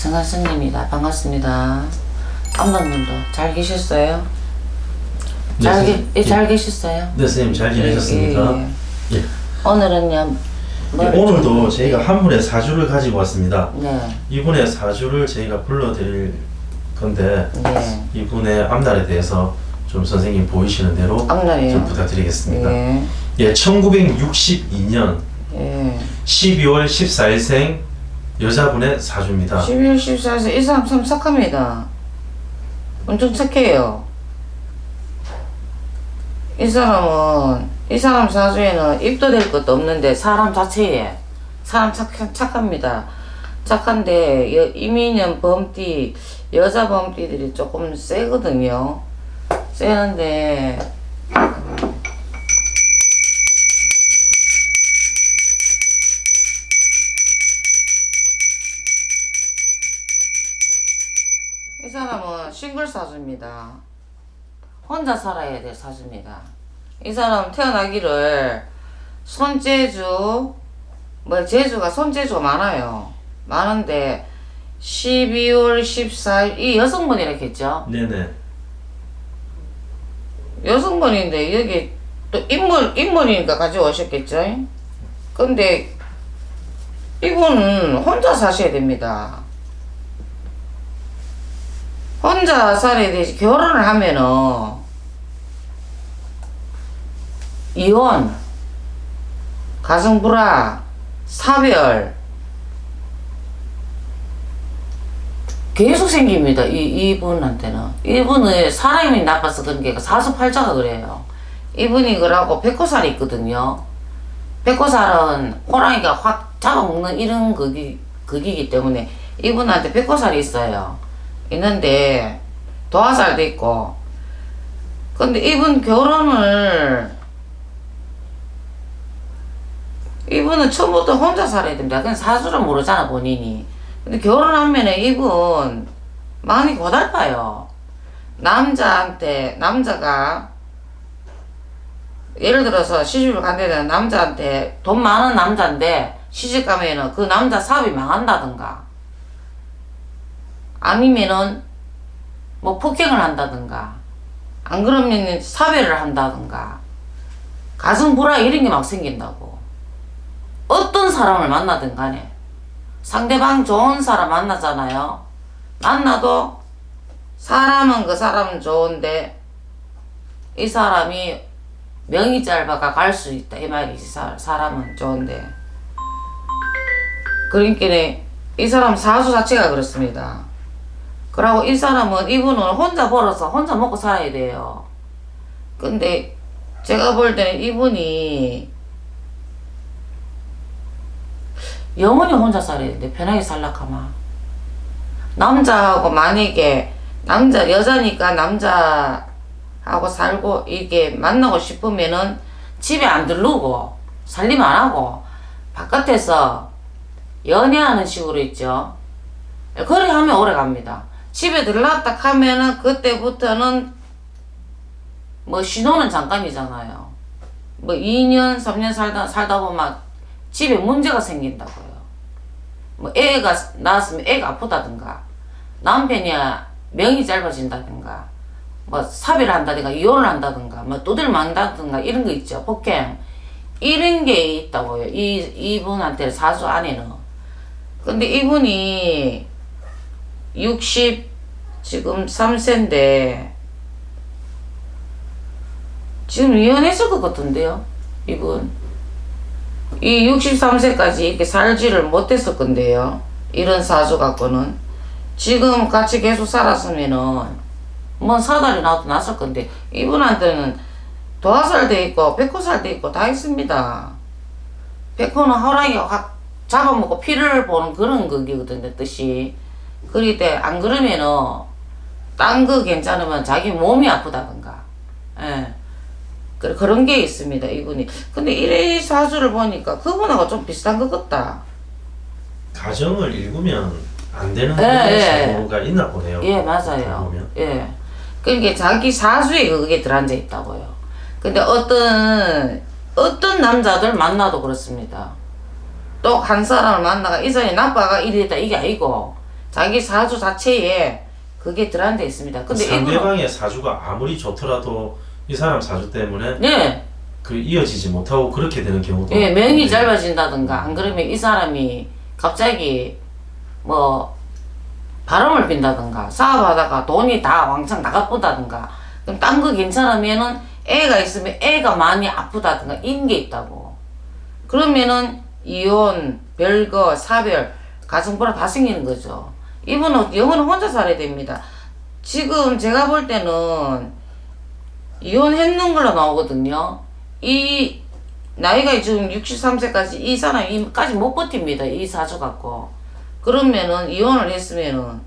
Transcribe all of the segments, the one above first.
정한선입니다. 반갑습니다. 암방님도 잘 계셨어요? 네, 잘, 선생님. 계, 예, 잘 계셨어요? 네, 선생님 잘 지내셨습니까? 예, 예. 예. 오늘은요. 예, 뭘 오늘도 저희가 한 분의 사주를 가지고 왔습니다. 네, 이분의 사주를 저희가 불러드릴 건데 네. 이분의 앞날에 대해서 좀 선생님 보이시는 대로 앞날이요. 좀 부탁드리겠습니다. 예, 예, 1962년 예. 12월 14일생 여자분의 사주입니다. 11월 14일에 이 사람 참 착합니다. 엄청 착해요. 이 사람은 이 사람 사주에는 입도 될 것도 없는데 사람 자체에 사람 착, 착합니다. 착한데 여, 이민년 범띠 여자 범띠들이 조금 세거든요. 세는데 사람은 싱글 사주입니다. 혼자 살아야 될 사주입니다. 이 사람 태어나기를 손재주, 뭐 재주가 손재주가 많아요. 많은데 12월 14일 이 여성분이라고 했죠. 네네. 여성분인데 여기 또 인물 인물이니까 가져오셨겠죠. 근데 이분은 혼자 사셔야 됩니다. 혼자 살아야 되지 결혼을 하면은 이혼, 가정불화, 사별 계속 생깁니다. 이 이분한테는 이분은 사람이 나빠서 그런 게 사수팔자가 그래요. 이분이 그러고 백호살이 있거든요. 백호살은 호랑이가 확 잡아먹는 이런 극이, 극이기 때문에 이분한테 백호살이 있어요. 있는데 도화살도 있고 근데 이분 결혼을 이분은 처음부터 혼자 살아야 됩니다. 그냥 사주를 모르잖아 본인이. 근데 결혼하면은 이분 많이 고달파요. 남자한테 남자가 예를 들어서 시집을 간다는 남자한테 돈 많은 남자인데 시집 가면은 그 남자 사업이 망한다든가 아니면은 뭐 폭행을 한다든가 안 그러면 사별을 한다든가 가정 불화 이런 게 막 생긴다고. 어떤 사람을 만나든 간에 상대방 좋은 사람 만나잖아요. 만나도 사람은 그 사람은 좋은데 이 사람이 명이 짧아가 갈 수 있다. 이 말이지 사, 사람은 좋은데. 그러니까 이 사람 사주 자체가 그렇습니다 그러고 이 사람은 이분은 혼자 벌어서 혼자 먹고 살아야 돼요 근데 제가 볼 때는 이분이 영원히 혼자 살아야 되는데 편하게 살락하마 남자하고 만약에 남자 여자니까 남자하고 살고 이게 만나고 싶으면은 집에 안 들르고 살림 안 하고 바깥에서 연애하는 식으로 있죠. 그렇게 하면 오래 갑니다. 집에 들렀다 하면은 그때부터는 뭐 신혼은 잠깐이잖아요. 뭐 2년, 3년 살다 살다 보면 집에 문제가 생긴다고요. 뭐 애가 낳았으면 애가 아프다든가 남편이 명이 짧아진다든가 뭐 사별을 한다든가 이혼을 한다든가 뭐 두들 만다든가 이런 거 있죠 폭행 이런 게 있다고요 이 이분한테 사주 안에는 근데 이분이 60 지금 3세인데 지금 이혼했을 것 같은데요 이분 이 63세까지 이렇게 살지를 못했을 건데요. 이런 사주 갖고는. 지금 같이 계속 살았으면은, 뭐 사달이 나도 났을 건데, 이분한테는 도화살도 있고, 백호살도 있고, 다 있습니다. 백호는 호랑이가 확 잡아먹고 피를 보는 그런 거기거든요, 뜻이. 그럴 때, 안 그러면은, 딴 거 괜찮으면 자기 몸이 아프다든가. 예. 그- 그런 게 있습니다, 이분이. 근데 이래 사주를 보니까 그분하고 좀 비슷한 것 같다. 가정을 읽으면 안 되는 예, 그런 예. 사고가 있나 보네요. 예, 맞아요. 예. 그러니까 자기 사주에 그게 들어앉아 있다고요. 근데 어떤, 어떤 남자들 만나도 그렇습니다. 또 한 사람을 만나가 이 사람이 나빠가 이랬다 이게 아니고 자기 사주 자체에 그게 들어앉아 있습니다. 근데 이분은 상대방의 사주가 아무리 좋더라도 이 사람 사주 때문에 네, 그 이어지지 못하고 그렇게 되는 경우도 예, 명이 네. 짧아진다든가 안 그러면 이 사람이 갑자기 뭐 바람을 핀다든가 사업하다가 돈이 다 왕창 나가쁘다든가 그럼 딴 거 괜찮으면은 애가 있으면 애가 많이 아프다든가 이런 게 있다고 그러면은 이혼 별거 사별 가정불화 다 생기는 거죠 이분은 영혼은 혼자 살아야 됩니다 지금 제가 볼 때는 이혼했는 걸로 나오거든요 이 나이가 지금 63세까지 이 사람이까지 못 버팁니다. 이 사주 갖고. 그러면은 이혼을 했으면은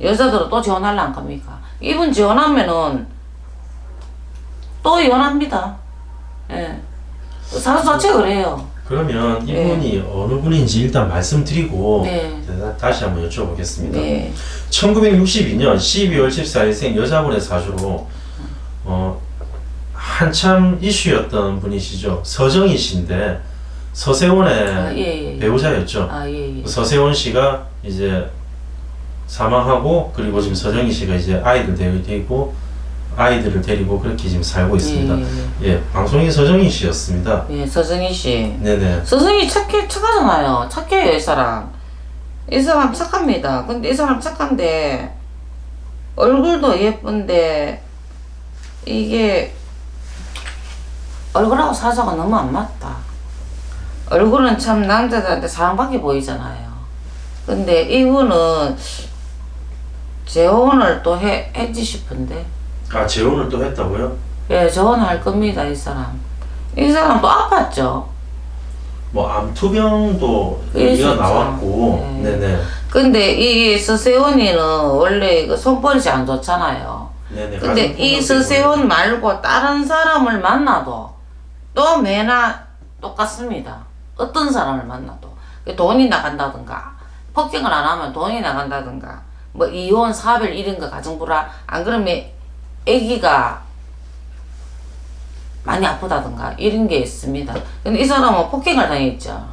여자들은 또 지원할라 안 갑니까? 이분 지원하면은 또 이혼합니다. 예. 사주 자체가 그래요. 그러면 이분이 어느 분인지 일단 말씀드리고 네. 다- 다시 한번 여쭤보겠습니다. 네. 1962년 12월 14일생 여자분의 사주로 어, 한참 이슈였던 분이시죠. 서정희 씨인데 서세원의 아, 예, 예. 배우자였죠. 아, 예, 예. 서세원 씨가 이제 사망하고 그리고 지금 서정희 씨가 이제 아이들 데리고 아이들을 데리고 그렇게 지금 살고 있습니다. 예, 예, 방송인 서정희 씨였습니다. 예, 서정희 씨. 네네. 서정희 착해, 착하잖아요. 착해요, 이 사람. 이 사람 착합니다. 근데 이 사람 착한데, 얼굴도 예쁜데, 이게, 얼굴하고 사자가 너무 안 맞다. 얼굴은 참 남자들한테 사랑받게 보이잖아요. 근데 이분은 재혼을 또 해, 했지 싶은데. 아 재혼을 또 했다고요? 예, 재혼할 겁니다, 이 사람. 이 사람 또 아팠죠. 뭐 암투병도 얘기가 있죠. 나왔고, 네. 네네. 근데 이 서세원이는 원래 그 손버릇이 안 좋잖아요. 네네. 근데 가슴 이 서세원 말고 다른 사람을 만나도 또 매나 똑같습니다. 어떤 사람을 만나도 그 돈이 나간다든가 폭행을 안 하면 돈이 나간다든가 뭐 이혼 사별 이런 거 가정불화 안 그러면 아기가 많이 아프다든가 이런 게 있습니다. 근데 이 사람은 폭행을 당했죠.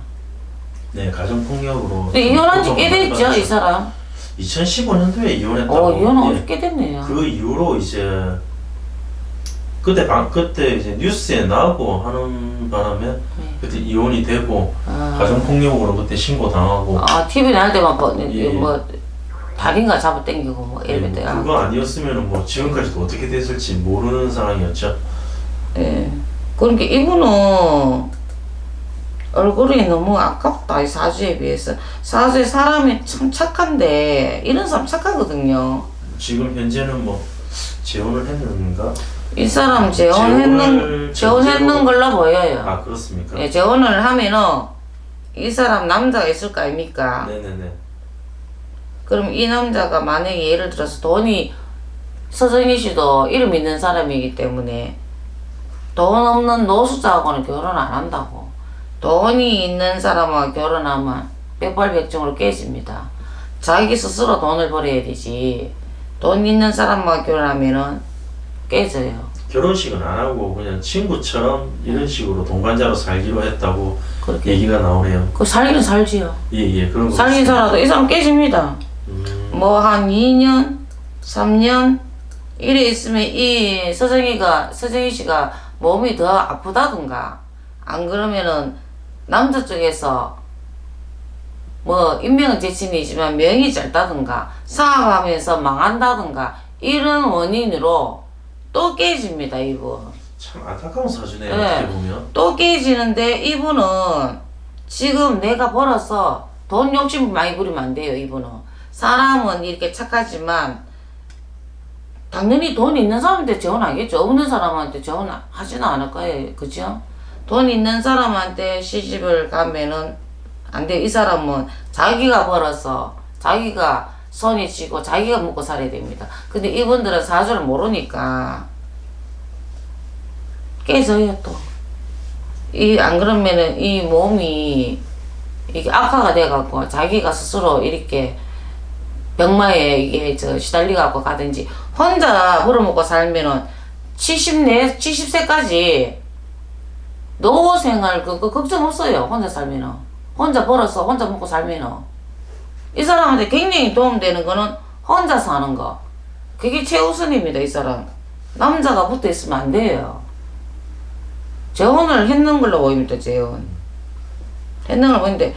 네, 가정 폭력으로. 근데 이혼한 지 꽤 됐죠, 이 사람. 2015년도에 이혼했다고. 어, 이혼한 예. 지꽤 됐네요. 그 이후로 이제 그때 방 그때 이제 뉴스에 나오고 하는 바람에 네. 그때 이혼이 되고 아. 가정 폭력으로 그때 신고 당하고 아, TV 날 때만 뭐, 예. 뭐 다리인가 잡아 당기고 뭐 때. 뭐 그거 아니었으면 뭐 지금까지도 어떻게 됐을지 모르는 상황이었죠. 예. 그러니까 이분은 얼굴이 너무 아깝다 이 사주에 비해서 사주에 사람이 참 착한데 이런 사람 착하거든요. 지금 현재는 뭐 재혼을 했는가? 이 사람 재혼했는 재혼을 재혼했는 전제로- 걸로 보여요. 아 그렇습니까? 예, 재혼을 하면은 이 사람 남자가 있을 거 아닙니까? 네네네. 그럼 이 남자가 만약에 예를 들어서 돈이 서정희 씨도 이름 있는 사람이기 때문에 돈 없는 노숙자하고는 결혼 안 한다고. 돈이 있는 사람하고 결혼하면 백발백중으로 깨집니다. 자기 스스로 돈을 벌어야 되지. 돈 있는 사람하고 결혼하면은 깨져요. 결혼식은 안 하고 그냥 친구처럼 이런 식으로 동반자로 살기로 했다고 그렇게. 얘기가 나오네요. 그 살기는 살지요. 예예 그런 거. 살긴 살아도 이 사람 깨집니다. 음, 뭐한 2년, 3년 이래 있으면 이 서정이가 서정이 씨가 몸이 더 아프다든가 안 그러면은 남자 쪽에서 뭐 인명은 재친이지만 명이 짧다든가 사업하면서 망한다든가 이런 원인으로 또 깨집니다 이분 참 안타까운 사주네요 네. 어떻게 보면. 또 깨지는데 이분은 지금 내가 벌어서 돈 욕심 많이 부리면 안 돼요 이분은 사람은 이렇게 착하지만 당연히 돈 있는 사람한테 재혼하겠죠. 없는 사람한테 재혼하지는 않을 거예요. 그죠? 돈 있는 사람한테 시집을 가면은 안 돼요 이 사람은 자기가 벌어서 자기가 손이 쥐고 자기가 먹고 살아야 됩니다. 근데 이분들은 사주를 모르니까 깨져요 또. 이 안 그러면은 이 몸이 이게 악화가 돼갖고 자기가 스스로 이렇게 병마에 이게 저 시달리갖고 가든지 혼자 벌어먹고 살면은 70내 70세까지 노후 생활 그, 그 걱정 없어요 혼자 살면은 혼자 벌어서 혼자 먹고 살면은 이 사람한테 굉장히 도움되는 거는 혼자 사는 거. 그게 최우선입니다, 이 사람. 남자가 붙어 있으면 안 돼요. 재혼을 했는 걸로 보입니다, 재혼. 했는 걸 보는데,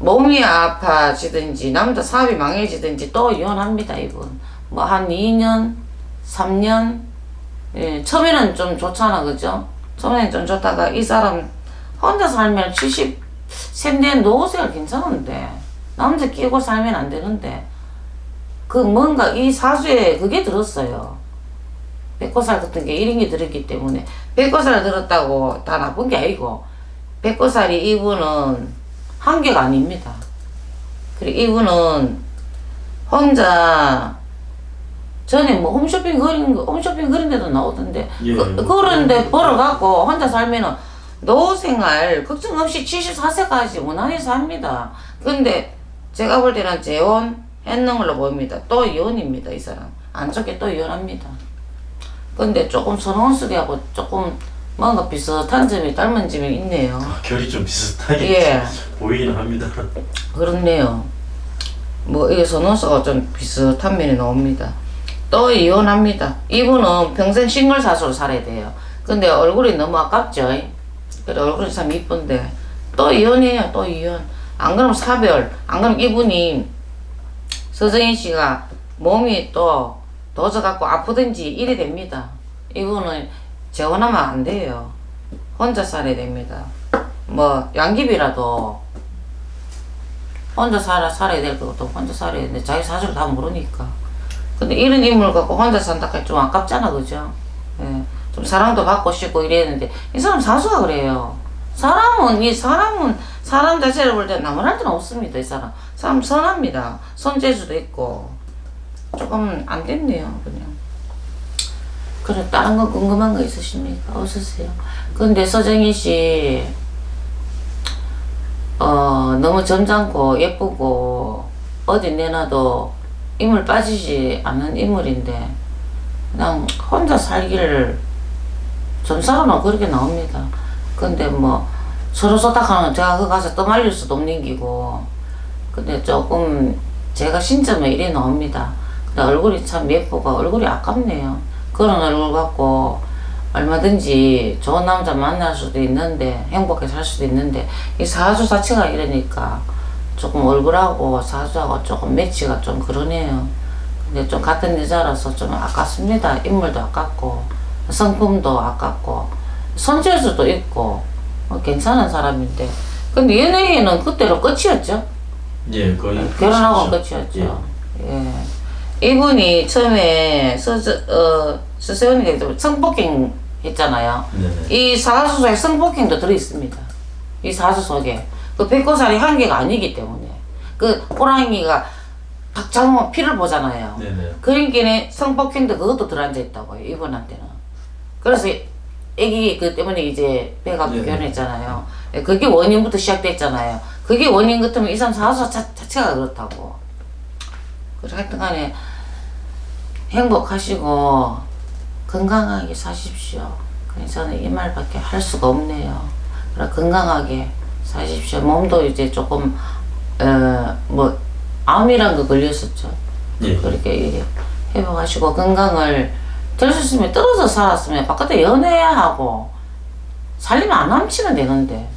몸이 아파지든지, 남자 사업이 망해지든지 또 이혼합니다, 이분. 뭐 한 2년, 3년, 예, 처음에는 좀 좋잖아, 그죠? 처음에는 좀 좋다가 이 사람 혼자 살면 70, 샘된 노후생활 괜찮은데, 남자 끼고 살면 안 되는데, 그 뭔가 이 사주에 그게 들었어요. 백호살 같은 게 이런 게 들었기 때문에, 백호살 들었다고 다 나쁜 게 아니고, 백호살이 이분은 한계가 아닙니다. 그리고 이분은 혼자 전에 뭐 홈쇼핑 거, 홈쇼핑 그런 데도 나오던데 예, 그, 뭐 그런데 벌어갖고 혼자 살면은 노후 생활 걱정 없이 74세까지 무난히 삽니다. 근데 제가 볼 때는 재혼 했는 걸로 보입니다. 또 이혼입니다, 이 사람. 안 좋게 또 이혼합니다. 근데 조금 선홍수리하고 조금 뭔가 비슷한 점이 닮은 점이 있네요. 결이 좀 비슷하게 예. 보이긴 합니다. 그렇네요. 뭐 이게 선호수가 좀 비슷한 면이 나옵니다. 또 이혼합니다. 이분은 평생 싱글 사수로 살아야 돼요. 근데 얼굴이 너무 아깝죠. 그래 얼굴이 참 이쁜데 또 이혼해요. 또 이혼. 안 그러면 사별. 안 그러면 이분이 서정인 씨가 몸이 또 도져갖고 아프든지 이래 됩니다. 이분은 재혼하면 안 돼요. 혼자 살아야 됩니다. 뭐 양귀비라도 혼자 살아 살아야 될 것도 혼자 살아야 되는데 자기 사주를 다 모르니까. 근데 이런 인물 갖고 혼자 산다 하기 좀 아깝잖아, 그죠? 예. 좀 사랑도 받고 싶고 이랬는데 이 사람 사주가 그래요. 사람은 이 사람은 사람 자체를 볼 때 나무랄 데는 없습니다. 이 사람 사람 선합니다. 손재주도 있고 조금 안 됐네요, 그냥. 그래 다른 거 궁금한 거 있으십니까? 없으세요? 근데 서정희 씨 어, 너무 점잖고 예쁘고 어디 내놔도 인물 빠지지 않는 인물인데 그냥 혼자 살기를 전사로는 그렇게 나옵니다. 근데 뭐 서로 소탁하는 제가 그 가서 떠말릴 수도 없는 기고 근데 조금 제가 신점에 이래 나옵니다. 근데 얼굴이 참 예쁘고 얼굴이 아깝네요. 그런 얼굴 갖고 얼마든지 좋은 남자 만날 수도 있는데 행복하게 살 수도 있는데 이 사주 자체가 이러니까 조금 얼굴하고 사주하고 조금 매치가 좀 그러네요. 근데 좀 같은 여자라서 좀 아깝습니다. 인물도 아깝고 성품도 아깝고 손재주도 있고 뭐 괜찮은 사람인데 근데 연예인은 그때로 끝이었죠. 예, 거의 결혼하고. 끝이었죠. 예. 이분이 처음에 서저 어 서세원이가 좀 성폭행 했잖아요. 네네. 이 속에 성폭행도 들어 있습니다. 이 사주 속에 그 백호살이 한 개가 아니기 때문에 그 호랑이가 탁 잡으면 피를 보잖아요. 네네. 그러니까 성폭행도 그것도 들어앉아 있다고요. 이분한테는. 그래서 애기 그 때문에 이제 배가 네네. 결혼했잖아요. 예, 그게 원인부터 시작됐잖아요. 그게 원인 같으면 이 사람 사수 자, 자체가 그렇다고. 그래 하여튼 간에 행복하시고 건강하게 사십시오. 저는 이 말밖에 할 수가 없네요. 건강하게 사십시오. 몸도 이제 조금 어 뭐 암이란 거 걸렸었죠. 예. 그렇게 회복하시고 건강을 될 수 있으면 떨어져 살았으면 바깥에 연애해야 하고 살리면 안 합치면 되는데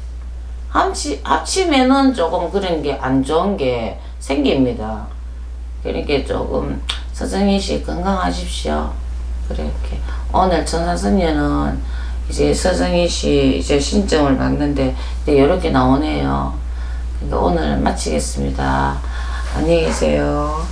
합치 합치면은 조금 그런 게 안 좋은 게 생깁니다. 그러니까 조금 서정희 씨 건강하십시오. 그렇게 오늘 천사선녀는 이제 서정희 씨 이제 신청을 받는데 이제 이렇게 나오네요. 그러니까 오늘 마치겠습니다. 안녕히 계세요.